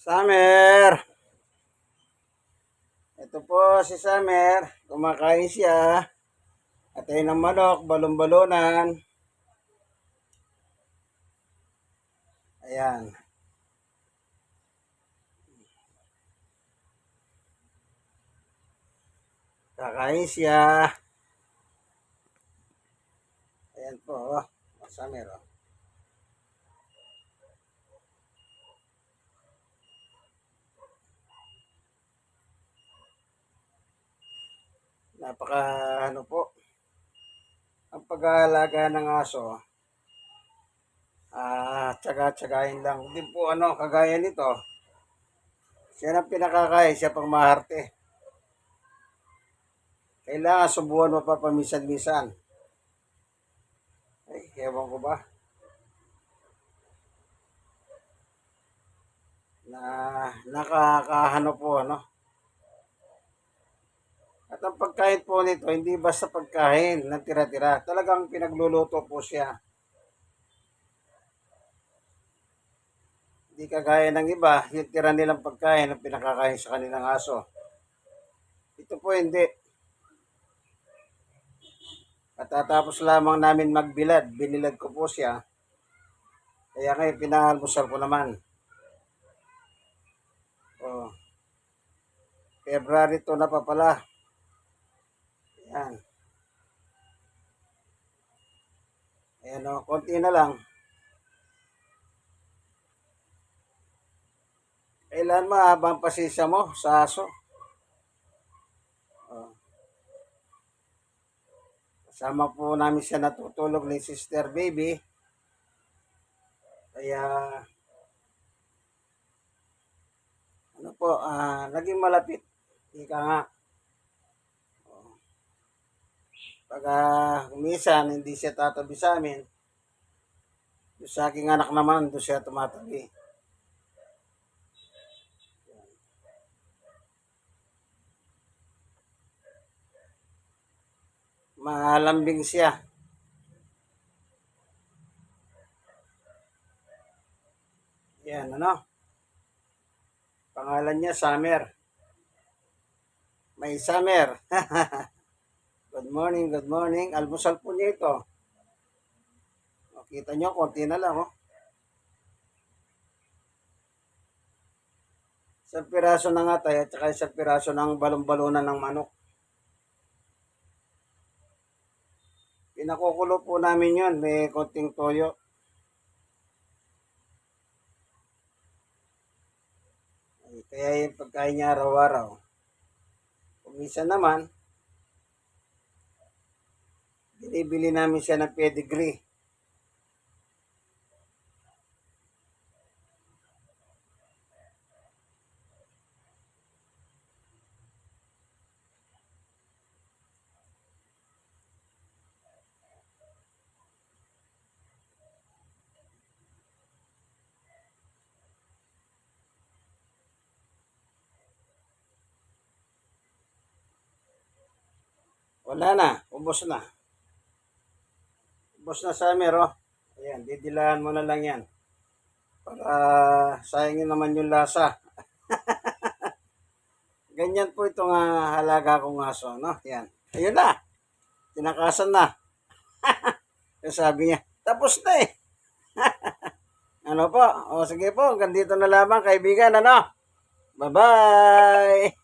Summer! Ito po si Summer. Kumakain siya. Atay ng manok, balon-balonan. Ayan. Kakain siya. Ayan po, oh. Summer, oh. Napaka ano po. Ang pag-aalaga ng aso, ah, tsaga-tsagain lang. Hindi po ano, kagaya nito. Siya ang pinakakain, siya pang maharte. Kailangan subuhan mo pa paminsan-minsan. Ay, ewan ko ba? Na nakakahano po ano. At ang pagkain po nito, hindi basta pagkain ng tira-tira. Talagang pinagluluto po siya. Hindi kagaya ng iba, yung tira nilang pagkain ang pinakakain sa kanilang aso. Ito po hindi. At tatapos lamang namin magbilad, binilad ko po siya. Kaya ngayon pinaalmusal ko naman. Oh. February 2 na pa pala. Yan. Ayan o, konti na lang. Kailan mahaba ang pasisya mo sa aso? Oh. Kasama po namin siya natutulog ni Sister Baby. Kaya, ano po, ah, naging malapit. Ika nga. Pag uh, minsan hindi siya tatabi sa amin, sa aking anak naman, doon siya tumatabi. Malambing siya. Yan, ano? Pangalan niya, Summer. May Summer. Good morning, good morning. Almusal po niya ito. O, kita nyo, konti na lang, oh. Isang piraso ng atay at saka isang piraso ng balon-balonan ng manok. Pinakukulo po namin yun. May konting toyo. Ay, Kaya yung pagkain niya araw-araw. Kung minsan naman, binibili namin siya ng pedigree. Wala na, ubos na. Ubos na summer, oh. Ayan, didilaan mo na lang yan. Para sayangin naman yung lasa. Ganyan po itong uh, halaga kong aso, no? Yan. Ayun na. Tinakasan na. Yung sabi niya, tapos na eh. ano po? O sige po, hanggang dito na lamang kaibigan, ano? Bye-bye!